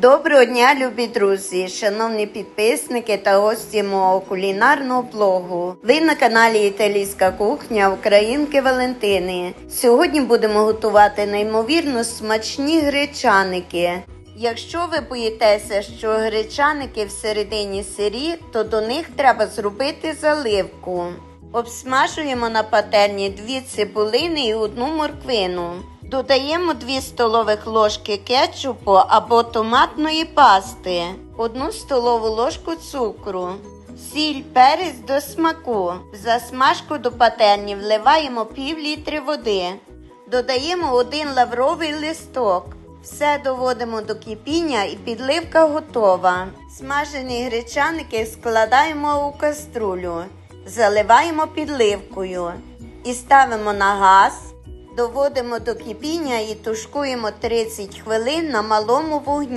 Доброго дня, любі друзі, шановні підписники та гості мого кулінарного блогу. Ви на каналі Італійська кухня Українки Валентини. Сьогодні будемо готувати неймовірно смачні гречаники. Якщо ви боїтеся, що гречаники всередині сирі, то до них треба зробити заливку. Обсмажуємо на пательні дві цибулини і одну морквину. Додаємо 2 столових ложки кетчупу або томатної пасти, 1 столову ложку цукру, сіль, перець до смаку. В засмажку до пательні вливаємо пів літри води. Додаємо один лавровий листок. Все доводимо до кипіння і підливка готова. Смажені гречаники складаємо у каструлю, заливаємо підливкою і ставимо на газ. Доводимо до кипіння і тушкуємо 30 хвилин на малому вогні.